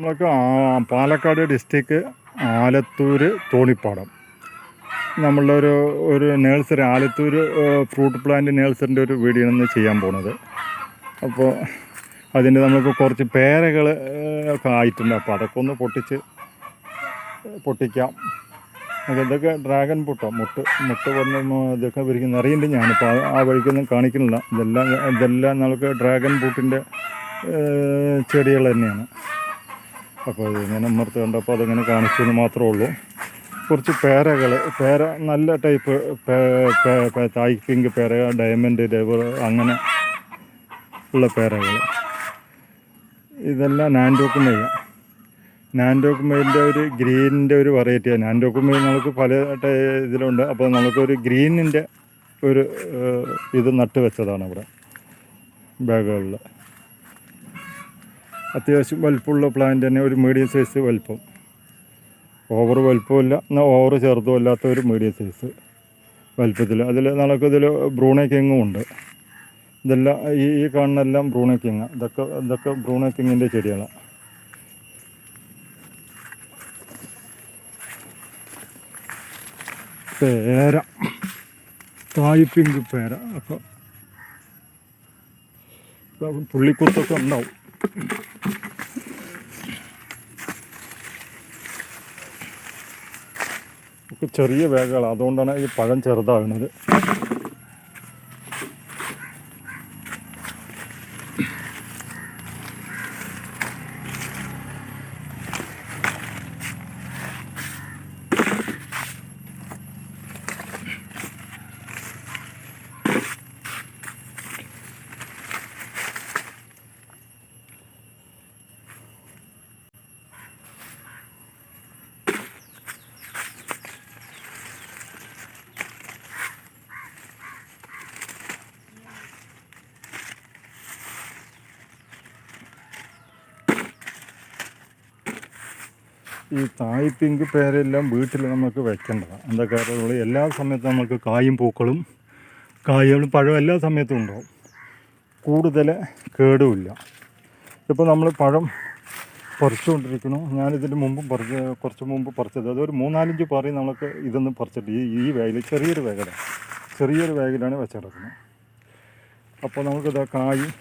നമ്മൾക്ക് പാലക്കാട് ഡിസ്ട്രിക്ട് ആലത്തൂർ തോണിപ്പാടം. നമ്മളുടെ ഒരു നേഴ്സറി ആലത്തൂർ ഫ്രൂട്ട് പ്ലാന്റ് നേഴ്സറിന്റെ ഒരു വീഡിയോ നമ്മൾ ചെയ്യാൻ പോണത്. അപ്പോൾ അതിന്റെ നമുക്ക് കുറച്ച് പേരകൾ ഒക്കെ ആയിട്ടുണ്ട്. അപ്പോൾ അതൊക്കെ ഒന്ന് പൊട്ടിച്ച് പൊട്ടിക്കാം. ഇതൊക്കെ ഡ്രാഗൺ പുട്ടോ? മുട്ട് മുട്ട് വന്ന് ഇതൊക്കെ വിരിക്കുന്ന അറിയുന്നുണ്ട് ഞാനിപ്പോൾ ആ- വഴിക്കൊന്നും കാണിക്കുന്നില്ല. ഇതെല്ലാം ഇതെല്ലാം നമുക്ക് ഡ്രാഗൺ ഫ്രൂട്ടിന്റെ ചെടികൾ തന്നെയാണ്. അപ്പോൾ ഇതിങ്ങനെ നിർത്തി കണ്ടപ്പോൾ അതിങ്ങനെ കാണിച്ചു എന്ന് മാത്രമേ ഉള്ളൂ. കുറച്ച് പേരകൾ പേര നല്ല ടൈപ്പ് തായ് പിങ്ക് പേര ഡയമണ്ട് ലെവർ അങ്ങനെ ഉള്ള പേരകൾ ഇതെല്ലാം നാൻഡോക്കുമയ്യ നാൻഡോക്കുമയിന്റെ ഒരു ഗ്രീനിന്റെ ഒരു വെറൈറ്റിയാണ് നാൻഡോക്കുമയിൽ നമുക്ക് പല ഇതിലുണ്ട്. അപ്പോൾ നമുക്കൊരു ഗ്രീനിന്റെ ഒരു ഇത് നട്ട് വെച്ചതാണ് ഇവിടെ ബാഗുകളിൽ അത്യാവശ്യം വലുപ്പമുള്ള പ്ലാന്റ് തന്നെ ഒരു മീഡിയം സൈസ് വലുപ്പം. ഓവർ വലുപ്പമില്ല എന്നാൽ ഓവർ ചെറുതും അല്ലാത്ത ഒരു മീഡിയം സൈസ് വലുപ്പത്തിൽ അതിൽ നമുക്കിതിൽ ബ്രൂണേ കിങ്ങും ഉണ്ട്. ഇതെല്ലാം ഈ ഈ കാണുന്നെല്ലാം ബ്രൂണേ കിങ് ഇതൊക്കെ ഇതൊക്കെ ബ്രൂണേ കിങ്ങിന്റെ ചെടികളാണ് പേര. തായ് പിങ്ക് പേര. അപ്പോൾ പുള്ളിക്കുത്തൊക്കെ ഉണ്ടാവും. ചെറിയ വേഗകളാണ് അതുകൊണ്ടാണ് ഈ പഴം ചെറുതാകുന്നത് ഈ തായ് പിങ്ക് പേരെല്ലാം വീട്ടിൽ നമുക്ക് വെക്കേണ്ടതാണ് എന്താ കാരണം എല്ലാ സമയത്തും നമുക്ക് കായും പൂക്കളും കായകളും പഴവും എല്ലാ സമയത്തും ഉണ്ടാവും. കൂടുതൽ കേടുമില്ല. ഇപ്പോൾ നമ്മൾ പഴം പറിച്ചുകൊണ്ടിരിക്കുന്നു. ഞാനിതിന് മുമ്പും പറിച്ച് കുറച്ച് മുമ്പ് പറിച്ചത്. അതൊരു മൂന്നാലഞ്ച് പറയും നമുക്ക് ഇതൊന്നും പറിച്ചിട്ട് ഈ ഈ വേഗിൽ ചെറിയൊരു വേഗലാണ് ചെറിയൊരു വേഗിലാണ് വെച്ചെടുക്കുന്നത്. അപ്പോൾ നമുക്കിത് കായും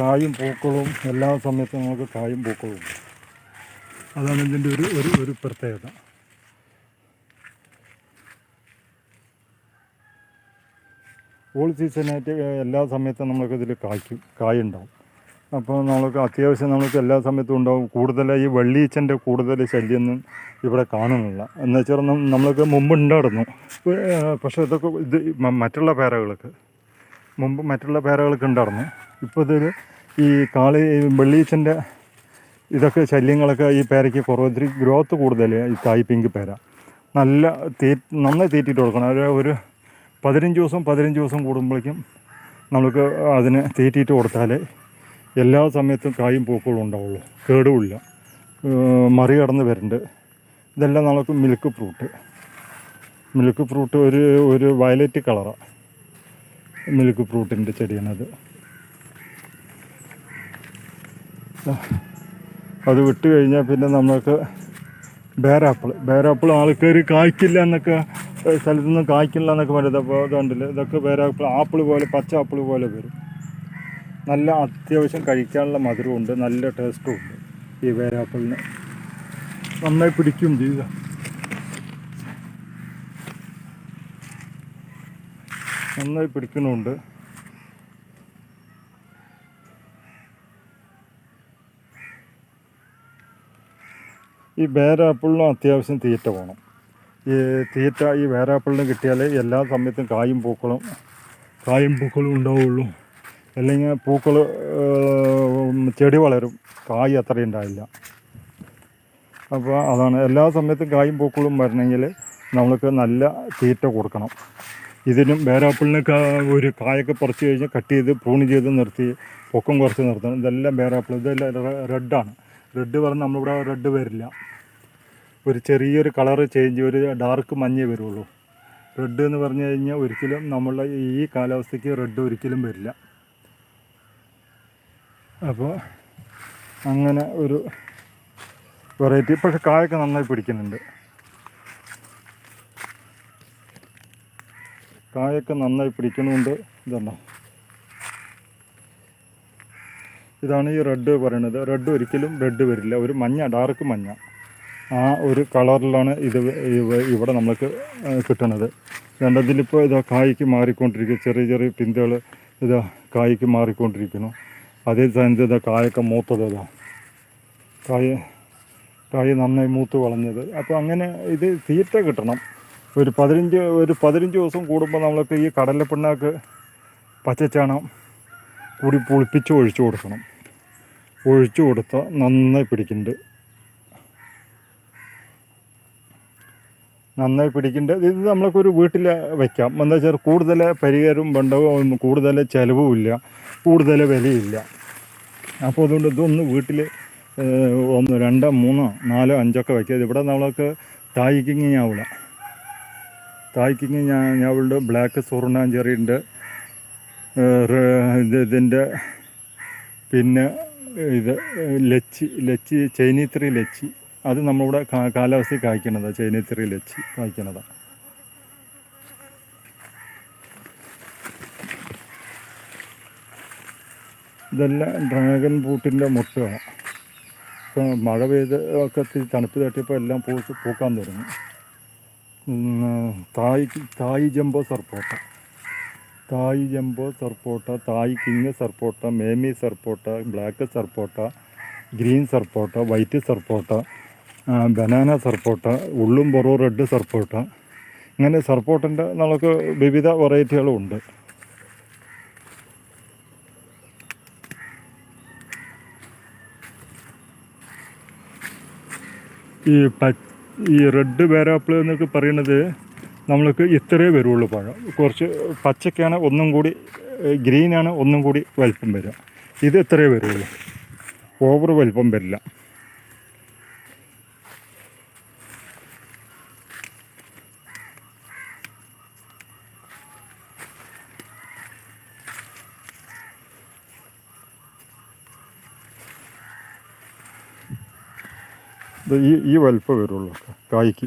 കായും പൂക്കളും എല്ലാ സമയത്തും നമുക്ക് കായും പൂക്കളും അതാണ് ഇതിന്റെ ഒരു ഒരു ഒരു പ്രത്യേകത. ഓൾ സീസണായിട്ട് എല്ലാ സമയത്തും നമ്മൾക്ക് ഇതിൽ കായ്ക്കും കായുണ്ടാവും. അപ്പോൾ നമ്മൾക്ക് അത്യാവശ്യം നമ്മൾക്ക് എല്ലാ സമയത്തും ഉണ്ടാവും. കൂടുതലായി ഈ വെള്ളീച്ചന്റെ കൂടുതൽ ശല്യമൊന്നും ഇവിടെ കാണുന്നില്ല. എന്ന് വെച്ചാൽ നമ്മൾക്ക് മുമ്പ് ഉണ്ടായിരുന്നു. പക്ഷേ ഇതൊക്കെ ഇത് മറ്റുള്ള പേരകൾക്ക് മുമ്പ് മറ്റുള്ള പേരകൾക്ക് ഉണ്ടായിരുന്നു. ഇപ്പോൾ ഇതിൽ ഈ കാളി വെള്ളീച്ചന്റെ ഇതൊക്കെ ശല്യങ്ങളൊക്കെ ഈ പേരയ്ക്ക് കുറവ്. ഇത്തിരി ഗ്രോത്ത് കൂടുതൽ ഈ തായ് പിങ്ക് പേര. നല്ല തീ നന്നായി തീറ്റിയിട്ട് കൊടുക്കണം. ഒരു ഒരു പതിനഞ്ച് ദിവസം പതിനഞ്ച് ദിവസം കൂടുമ്പോഴേക്കും നമുക്ക് അതിന് തീറ്റിയിട്ട് കൊടുത്താൽ എല്ലാ സമയത്തും കായും പൂക്കളും ഉണ്ടാവുള്ളൂ. കേടുമില്ല മറികടന്ന് വരുന്നുണ്ട് ഇതെല്ലാം നമുക്ക് മിൽക്ക് ഫ്രൂട്ട് മിൽക്ക് ഫ്രൂട്ട് ഒരു ഒരു വയലറ്റ് കളറാണ് മിൽക്ക് ഫ്രൂട്ടിന്റെ ചെടിയാണത്. അത് വിട്ട് കഴിഞ്ഞാൽ പിന്നെ നമുക്ക് ബേരാപ്പിൾ ബേരാപ്പിൾ ആൾക്കാർ കായ്ക്കില്ല എന്നൊക്കെ സ്ഥലത്തു നിന്ന് കായ്ക്കില്ല എന്നൊക്കെ പറയുന്നത് അപ്പോൾ അതുകൊണ്ടില്ല ഇതൊക്കെ ബേരാപ്പിൾ ആപ്പിൾ പോലെ പച്ച ആപ്പിൾ പോലെ വരും. നല്ല അത്യാവശ്യം കഴിക്കാനുള്ള മധുരമുണ്ട് നല്ല ടേസ്റ്റും ഉണ്ട് ഈ ബേരാപ്പിളിന്. നന്നായി പിടിക്കും ചെയ്യുക നന്നായി പിടിക്കുന്നുണ്ട്. ഈ വേരാപ്പിളിനും അത്യാവശ്യം തീറ്റ വേണം. ഈ തീറ്റ ഈ വേരാപ്പിളിന് കിട്ടിയാൽ എല്ലാ സമയത്തും കായും പൂക്കളും കായും പൂക്കളും ഉണ്ടാവുള്ളൂ. അല്ലെങ്കിൽ പൂക്കൾ ചെടി വളരും. കായ് അത്രയും ഉണ്ടാവില്ല. അപ്പോൾ അതാണ്. എല്ലാ സമയത്തും കായും പൂക്കളും വരണമെങ്കിൽ നമ്മൾക്ക് നല്ല തീറ്റ കൊടുക്കണം. ഇതിനും വേരാപ്പിളിന് ഒരു കായൊക്കെ പറിച്ച് കഴിഞ്ഞ് കട്ട് ചെയ്ത് പ്രൂൺ ചെയ്ത് നിർത്തി പൊക്കം കുറച്ച് നിർത്തണം. ഇതെല്ലാം വേരാപ്പിൾ ഇതെല്ലാം റെഡാണ്. റെഡ് പറഞ്ഞാൽ നമ്മളിവിടെ റെഡ് വരില്ല. ഒരു ചെറിയൊരു കളർ ചേഞ്ച് ഒരു ഡാർക്ക് മഞ്ഞേ വരുള്ളൂ. റെഡ് എന്ന് പറഞ്ഞു കഴിഞ്ഞാൽ ഒരിക്കലും നമ്മളുടെ ഈ കാലാവസ്ഥയ്ക്ക് റെഡ് ഒരിക്കലും വരില്ല. അപ്പോൾ അങ്ങനെ ഒരു വെറൈറ്റി പക്ഷെ കായൊക്കെ നന്നായി പിടിക്കുന്നുണ്ട്. കായൊക്കെ നന്നായി പിടിക്കുന്നുണ്ട് ഇതുണ്ടോ ഇതാണ് ഈ റെഡ് പറയണത്. റെഡ് ഒരിക്കലും റെഡ് വരില്ല. ഒരു മഞ്ഞ ഡാർക്ക് മഞ്ഞ. ആ ഒരു കളറിലാണ് ഇത് ഇവ- ഇവിടെ നമുക്ക് ആ, കിട്ടണത്. രണ്ടതിലിപ്പോൾ ഇതാ കായ്ക്ക് മാറിക്കൊണ്ടിരിക്കും ചെറിയ ചെറിയ പിന്തുകൾ ഇതാ കായ്ക്ക് മാറിക്കൊണ്ടിരിക്കുന്നു. അതേ സമയത്ത് ഇതാ കായൊക്കെ മൂത്തത് ഇതാ. കായ കായ് നന്നായി മൂത്ത് വളഞ്ഞത്. അപ്പോൾ അങ്ങനെ ഇത് തീറ്റ കിട്ടണം. ഒരു പതിനഞ്ച് ഒരു പതിനഞ്ച് ദിവസം കൂടുമ്പോൾ നമ്മൾക്ക് ഈ കടലപ്പിണ്ണാക്ക് പച്ചച്ചാണം കൂടി പുളിപ്പിച്ച് ഒഴിച്ചു കൊടുക്കണം. ഒഴിച്ചു കൊടുത്താൽ നന്നായി പിടിക്കുന്നുണ്ട്. നന്നായി പിടിക്കുന്നുണ്ട്. ഇത് നമ്മൾക്ക് ഒരു വീട്ടിൽ വയ്ക്കാം എന്താ വെച്ചാൽ കൂടുതൽ പരിഹാരവും ബണ്ടവും കൂടുതൽ ചിലവും ഇല്ല. കൂടുതൽ വിലയില്ല അപ്പോൾ അതുകൊണ്ട് ഇതൊന്ന് വീട്ടിൽ ഒന്ന് രണ്ടോ മൂന്നോ നാലോ അഞ്ചൊക്കെ വയ്ക്കുക ഇവിടെ നമ്മൾക്ക് തായ്ക്കിങ് ഞാവിള തായ്ക്കിങ് ഞാ ഞാവിളുണ്ട് ബ്ലാക്ക് ഇത് ഇതിന്റെ പിന്നെ ഇത് ലച്ചി ലച്ചി ചൈനീത്രി ലച്ചി. അത് നമ്മളിവിടെ കാലാവസ്ഥയിൽ കായ്ക്കണതാണ് ചൈനീത്രി ലച്ചി കായ്ക്കണതാണ് ഇതെല്ലാം ഡ്രാഗൺ ഫ്രൂട്ടിന്റെ മുട്ടയാണ്. ഇപ്പം മഴ പെയ്ത് ഒക്കെ തണുപ്പ് തട്ടിയപ്പോൾ എല്ലാം പൂ പൂക്കാൻ തുടങ്ങി. Thai Thai Thai jumbo സർപ്പോട്ട Thai jumbo സർപ്പോട്ട Thai king സർപ്പോട്ട mamey സർപ്പോട്ട black സർപ്പോട്ട green സർപ്പോട്ട white സർപ്പോട്ട banana സർപ്പോട്ട ഉള്ളും പുറവും റെഡ് സർപ്പോട്ട ഇങ്ങനെ സർപ്പോട്ടന്റെ നമുക്ക് വിവിധ വെറൈറ്റികളും ഉണ്ട്. ഈ പ ഈ റെഡ് പേരാപ്പിൾ എന്നൊക്കെ പറയുന്നത് നമ്മൾക്ക് ഇത്രയേ വരുള്ളൂ പഴം. കുറച്ച് പച്ചക്കാണ് ഒന്നും കൂടി ഗ്രീനാണ് ഒന്നും കൂടി വലിപ്പം വരിക. ഇത് ഇത്രേ വരുള്ളൂ. ഓവർ വലിപ്പം വരില്ല. ഈ ഈ വലിപ്പം വരുള്ളൂ. കായ്ക്ക്.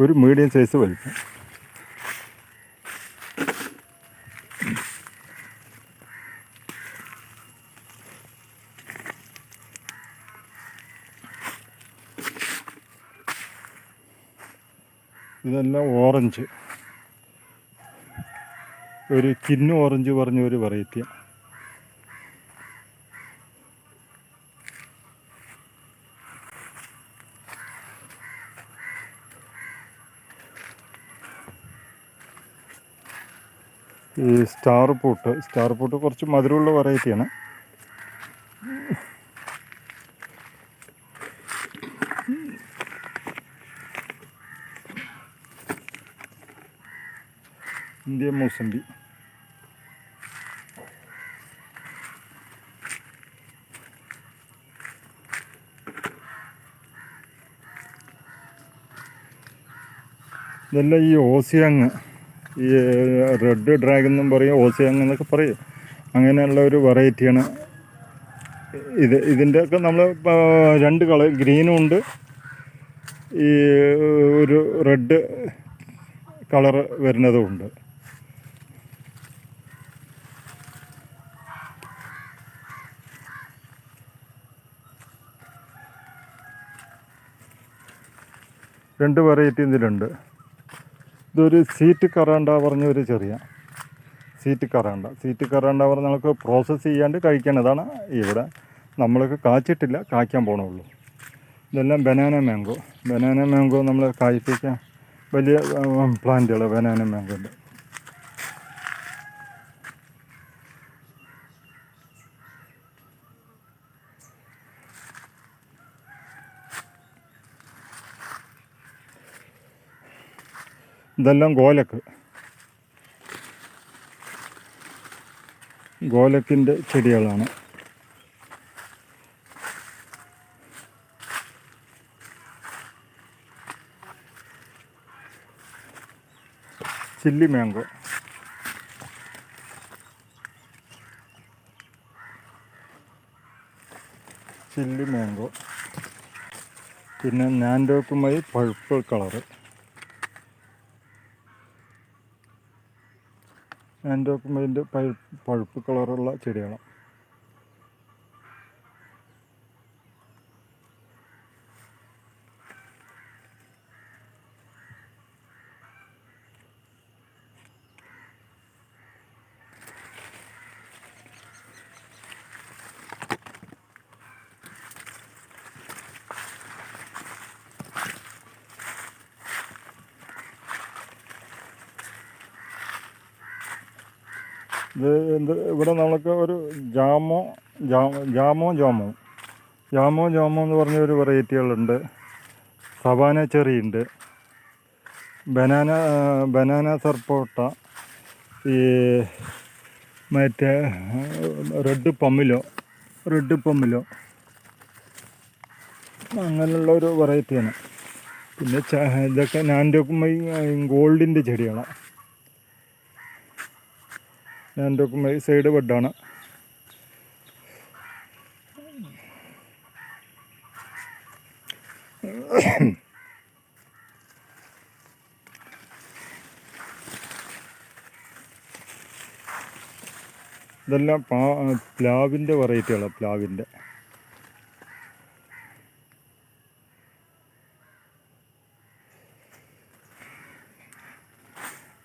ഒരു മീഡിയം സൈസ് വലിപ്പം. ഇതെല്ലാം ഓറഞ്ച്. ഒരു കിന്നു ഓറഞ്ച് പറഞ്ഞ ഒരു വെറൈറ്റിയാണ് ഈ സ്റ്റാർ പൂട്ട് സ്റ്റാർ പൂട്ട് കുറച്ച് മധുരമുള്ള വെറൈറ്റിയാണ് ഇന്ത്യൻ മൂസമ്പി ഇതെല്ലാം ഈ ഓസിയങ് ഈ റെഡ് ഡ്രാഗൺ എന്നും പറയും ഓസിയങ് എന്നൊക്കെ പറയും. അങ്ങനെയുള്ള ഒരു വെറൈറ്റിയാണ് ഇത് ഇതിന്റെയൊക്കെ നമ്മൾ രണ്ട് കളർ ഗ്രീനും ഉണ്ട്. ഈ ഒരു റെഡ് കളർ വരുന്നതും ഉണ്ട്. രണ്ട് വെറൈറ്റി ഇതിലുണ്ട്. ഇതൊരു സീറ്റ് കറാണ്ട പറഞ്ഞ ഒരു ചെറിയ സീറ്റ് കറാണ്ട. സീറ്റ് കറാണ്ട പറഞ്ഞ നമുക്ക് പ്രോസസ്സ് ചെയ്യാണ്ട് കഴിക്കണതാണ് ഇവിടെ നമ്മൾക്ക് കാച്ചിട്ടില്ല കായ്ക്കാൻ പോകണുള്ളൂ ഇതെല്ലാം ബനാന മാംഗോ ബനാന മാംഗോ നമ്മൾ കായ്പ്പിക്കാൻ വലിയ പ്ലാന്റുകൾ ബനാന മാംഗോന്റെ ഇതെല്ലാം ഗോലക്ക്. ഗോലക്കിന്റെ ചെടികളാണ്. Chilli mango. Chilli mango. പിന്നെ നാൻഡോക്കുമായി പഴുപ്പ് കളറ്. നാൻഡോക്കുമൈന്റെ പഴുപ്പ് കളറുള്ള ചെടികളാണ്. എന്ത് ഇവിടെ നമുക്ക് ഒരു ജാമോ ജാമോ ജാമോ. ജോമോ ജാമോ എന്ന് പറഞ്ഞ ഒരു വെറൈറ്റികളുണ്ട് സവാന ചെറി ഉണ്ട് ബനാന ബനാന സർപ്പോട്ട ഈ മറ്റേ റെഡ് പമ്മിലോ റെഡ് പമ്മിലോ അങ്ങനെയുള്ള ഒരു വെറൈറ്റിയാണ് പിന്നെ ഇതൊക്കെ ഞാൻ ഗോൾഡിന്റെ ചെടികളാണ് നാൻഡോക്കുമ്പോ സൈഡ് ബെഡാണ് ഇതെല്ലാം പാ പ്ലാവിന്റെ വെറൈറ്റികളാണ് പ്ലാവിന്റെ?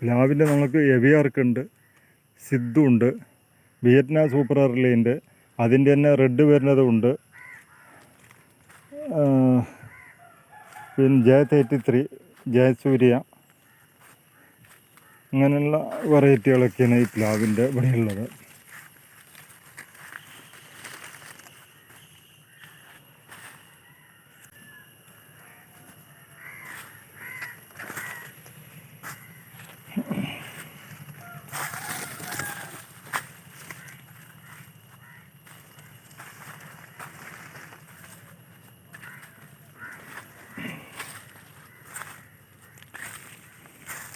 പ്ലാവിന്റെ നമുക്ക് എവിയാർക്കുണ്ട് സിദ്ധു ഉണ്ട് വിയറ്റ്നാം സൂപ്പർ അർലീന്റെ അതിന്റെ തന്നെ റെഡ് വരുന്നതുണ്ട് പിന്നെ ജയ തേർട്ടി ത്രീ ജയസൂര്യ അങ്ങനെയുള്ള വെറൈറ്റികളൊക്കെയാണ് ഈ പ്ലാവിന്റെ ഇവിടെയുള്ളത്.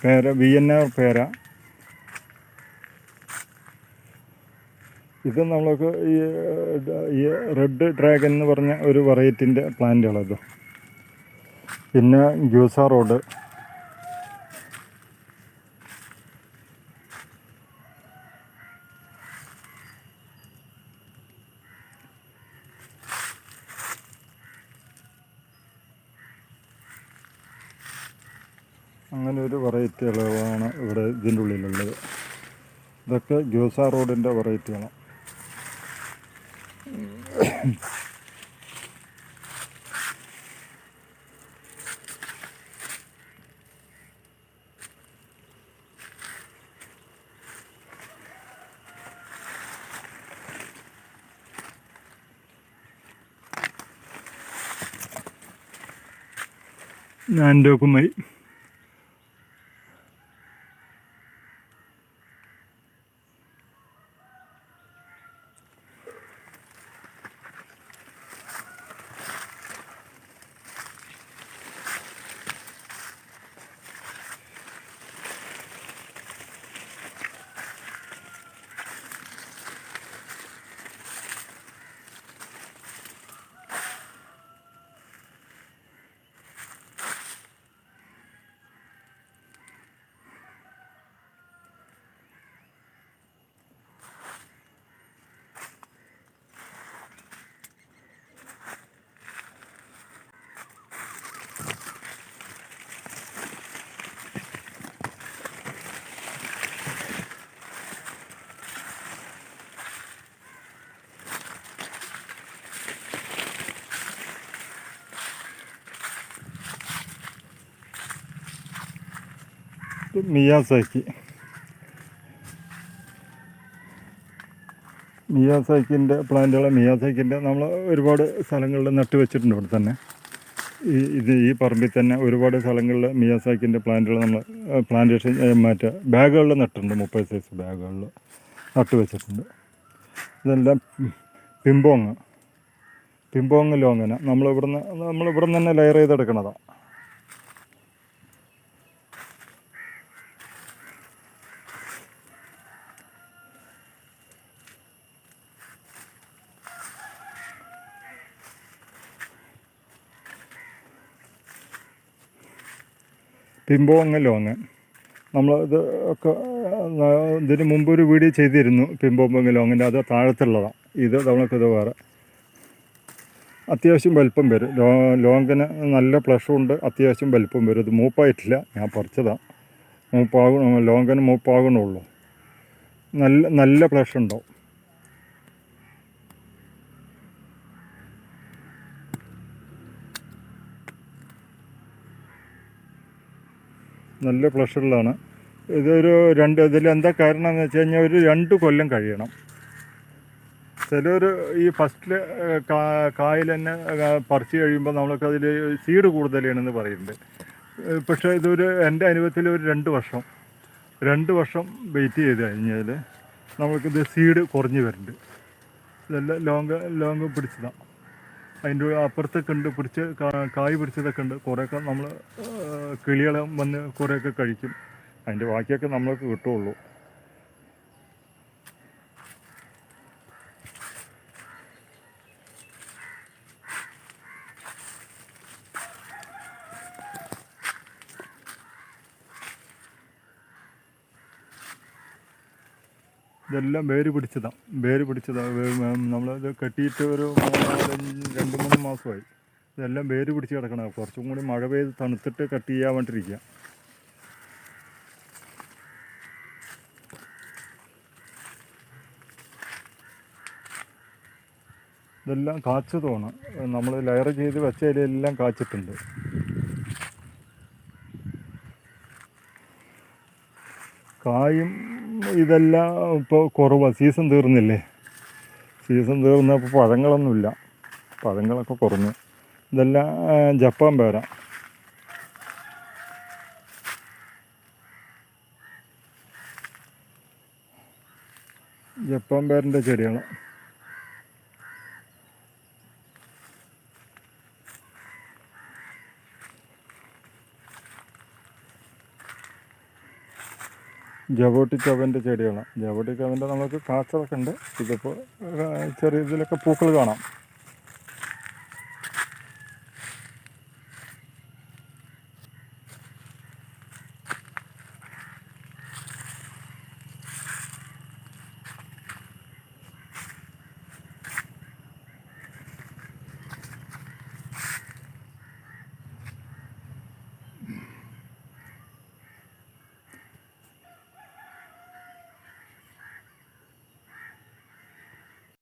പേര വി എൻ ആർ പേര. ഇത് നമ്മൾക്ക് ഈ റെഡ് ഡ്രാഗൺ എന്ന് പറഞ്ഞ ഒരു വെറൈറ്റിന്റെ പ്ലാന്റുകളത് പിന്നെ ഗ്യൂസ റോഡ് അങ്ങനെ ഒരു വെറൈറ്റികളാണ് ഇവിടെ ഇതിന്റെ ഉള്ളിലുള്ളത് ഇതൊക്കെ ജ്യൂസ റോഡിന്റെ വെറൈറ്റികളാണ്. നാൻഡോക്കുമായി മിയാസാക്കി. മിയാസാക്കിന്റെ പ്ലാന്റുകളെ മിയാസാക്കിന്റെ നമ്മൾ ഒരുപാട് സ്ഥലങ്ങളിൽ നട്ടു വെച്ചിട്ടുണ്ട് ഇവിടെ തന്നെ. ഈ ഇത് ഈ പറമ്പിൽ തന്നെ ഒരുപാട് സ്ഥലങ്ങളിൽ മിയാസാക്കിന്റെ പ്ലാന്റുകൾ നമ്മൾ പ്ലാന്റേഷൻ മറ്റേ ബാഗുകളിൽ നട്ടിട്ടുണ്ട്. മുപ്പത് സൈസ് ബാഗുകളിൽ നട്ട് വെച്ചിട്ടുണ്ട്. ഇതെല്ലാം പിമ്പോങ്. പിമ്പോങ് ലോങ്ങന. നമ്മളിവിടുന്ന് നമ്മളിവിടുന്ന് തന്നെ ലെയർ ചെയ്തെടുക്കണതാണ് പിമ്പോങ്ങ ലോങ് നമ്മൾ ഇത് ഒക്കെ ഇതിന് മുമ്പ് ഒരു വീഡിയോ ചെയ്തിരുന്നു പിമ്പോങ്ങ ലോങ്ങിന്റെ അത് താഴത്തുള്ളതാണ് ഇത് നമ്മൾക്കിത് വേറെ. അത്യാവശ്യം വലിപ്പം വരും. ലോ ലോങ്ങിന് നല്ല പ്ലഷും ഉണ്ട് അത്യാവശ്യം വലിപ്പം വരും. ഇത് മൂപ്പായിട്ടില്ല ഞാൻ പറിച്ചതാണ് മൂപ്പാകണം ലോങ്ങിന് മൂപ്പാകണുള്ളൂ നല്ല നല്ല പ്ലഷ് നല്ല പ്ലഷറിലാണ് ഇതൊരു രണ്ട് ഇതിൽ എന്താ കാരണം എന്ന് വെച്ച് കഴിഞ്ഞാൽ ഒരു രണ്ട് കൊല്ലം കഴിയണം. ചിലർ ഈ ഫസ്റ്റിൽ കായിൽ തന്നെ പറിച്ച് കഴിയുമ്പോൾ നമ്മൾക്ക് അതിൽ സീഡ് കൂടുതലാണെന്ന് പറയുന്നുണ്ട്. പക്ഷേ ഇതൊരു എന്റെ അനുഭവത്തിൽ ഒരു രണ്ട് വർഷം രണ്ട് വർഷം വെയിറ്റ് ചെയ്ത് കഴിഞ്ഞാൽ നമ്മൾക്കിത് സീഡ് കുറഞ്ഞ് വരുന്നുണ്ട്. ഇതെല്ലാം ലോങ് ലോങ് പിടിച്ചതാണ്. അതിന്റെ അപ്പുറത്തൊക്കെ ഉണ്ട് പിടിച്ച് കായ് പിടിച്ചതൊക്കെ ഉണ്ട് കുറേയൊക്കെ നമ്മൾ കിളികളും വന്ന് കുറേയൊക്കെ കഴിക്കും. അതിന്റെ ബാക്കിയൊക്കെ നമ്മൾക്ക് കിട്ടുള്ളൂ ഇതെല്ലാം വേര് പിടിച്ചതാണ് വേര് പിടിച്ചതാണ് നമ്മളത് കെട്ടിയിട്ട് ഒരു രണ്ട് മൂന്ന് മാസമായി. ഇതെല്ലാം വേര് പിടിച്ച് കിടക്കണം കുറച്ചും കൂടി മഴ പെയ്ത് തണുത്തിട്ട് കട്ട് ചെയ്യാൻ വേണ്ടിയിരിക്കുക ഇതെല്ലാം കാച്ചതുമാണ്. നമ്മൾ ലെയർ ചെയ്ത് വെച്ചതിലെല്ലാം കാച്ചിട്ടുണ്ട്. കായും ഇതെല്ലാം ഇപ്പോൾ കുറവാണ് സീസൺ തീർന്നില്ലേ? സീസൺ തീർന്നപ്പോൾ പഴങ്ങളൊന്നുമില്ല. പഴങ്ങളൊക്കെ കുറഞ്ഞു. ഇതെല്ലാം ജപ്പാൻ പേര. ജപ്പാൻ പേരന്റെ ചെടികൾ ജവോട്ടി ചവന്റെ ചെടികളാണ്. ജവോട്ടി ചവന്റെ നമുക്ക് കാച്ചറൊക്കെ ഉണ്ട്. ഇതിപ്പോൾ ചെറിയ ഇതിലൊക്കെ പൂക്കൾ കാണാം.